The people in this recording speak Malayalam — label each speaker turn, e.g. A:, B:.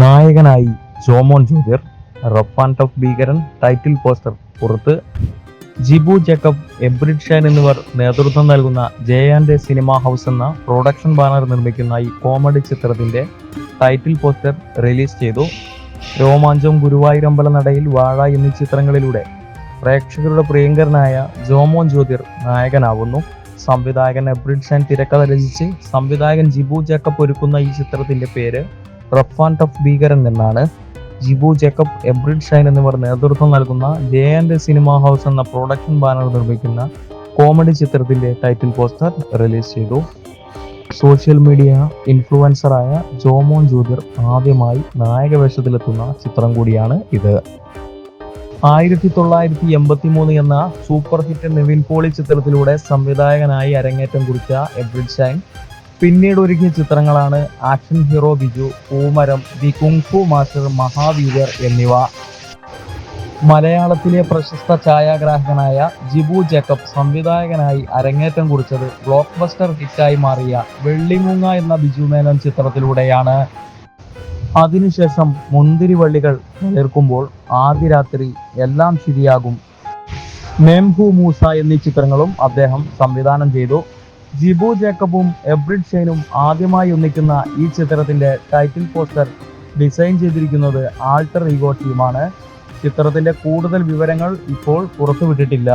A: നായകനായി ജോമോൻ ജൂനിയർ റഫാൻ ടഫ് ഭീകരൻ ടൈറ്റിൽ പോസ്റ്റർ പുറത്ത് ജിബു ജേക്കബ് എബ്രിഡ് ഷാൻ എന്നിവർ നേതൃത്വം നൽകുന്ന ജെ ആൻഡ് സിനിമ ഹൗസ് എന്ന പ്രൊഡക്ഷൻ ബാനർ നിർമ്മിക്കുന്ന ഈ കോമഡി ചിത്രത്തിന്റെ ടൈറ്റിൽ പോസ്റ്റർ റിലീസ് ചെയ്തു. രോമാഞ്ചം ഗുരുവായൂരമ്പല നടയിൽ വാഴ എന്നീ ചിത്രങ്ങളിലൂടെ പ്രേക്ഷകരുടെ പ്രിയങ്കരനായ ജോമോൻ ജ്യോതിർ നായകനാവുന്നു. സംവിധായകൻ എബ്രിഡ് ഷാൻ തിരക്കഥ രചിച്ച് സംവിധായകൻ ജിബു ജേക്കബ് ഒരുക്കുന്ന ഈ ചിത്രത്തിന്റെ പേര് റഫ് ആൻഡ് ടഫ് ഭീകരൻ എന്നാണ് ജിബു ജേക്കബ് എബ്രിഡ് ഷൈൻ എന്നിവർ നേതൃത്വം നൽകുന്ന ജെ ആൻഡ് സിനിമ ഹൗസ് എന്ന പ്രൊഡക്ഷൻ ബാനർ നിർമ്മിക്കുന്ന കോമഡി ചിത്രത്തിന്റെ ടൈറ്റിൽ പോസ്റ്റർ റിലീസ് ചെയ്തു. സോഷ്യൽ മീഡിയ ഇൻഫ്ലുവൻസറായ ജോമോൻ ജൂതിർ ആദ്യമായി നായക വേഷത്തിലെത്തുന്ന ചിത്രം കൂടിയാണ് ഇത്. ആയിരത്തി തൊള്ളായിരത്തി എൺപത്തി മൂന്ന് എന്ന സൂപ്പർ ഹിറ്റ് നിവിൻ പോളി ചിത്രത്തിലൂടെ സംവിധായകനായി അരങ്ങേറ്റം കുറിച്ച എബ്രിഡ് ഷൈൻ പിന്നീട് ഒരുക്കിയ ചിത്രങ്ങളാണ് action hero Biju Poomaram the kung fu master Mahaveeryar എന്നിവ. മലയാളത്തിലെ പ്രശസ്ത ഛായാഗ്രാഹകനായ ജിബു ജേക്കബ് സംവിധായകനായി അരങ്ങേറ്റം കുറിച്ചത് ബ്ലോക്ക് ബസ്റ്റർ ഹിറ്റായി മാറിയ വെള്ളിമുങ്ങ എന്ന ബിജു മേനോൻ ചിത്രത്തിലൂടെയാണ്. അതിനുശേഷം മുന്തിരിവള്ളികൾ നിലർക്കുമ്പോൾ ആദ്യ രാത്രി എല്ലാം ശരിയാകും. മെംഹു മൂസ എന്നീ ചിത്രങ്ങളും അദ്ദേഹം സംവിധാനം ചെയ്തു. ജിബു ജേക്കബും എബ്രിഡ് ഷെയ്നും ആദ്യമായി ഒന്നിക്കുന്ന ഈ ചിത്രത്തിന്റെ ടൈറ്റിൽ പോസ്റ്റർ ഡിസൈൻ ചെയ്തിരിക്കുന്നത് ആൾട്ടർ ഈഗോ ടീമാണ്. ചിത്രത്തിന്റെ കൂടുതൽ വിവരങ്ങൾ ഇപ്പോൾ പുറത്തുവിട്ടിട്ടില്ല.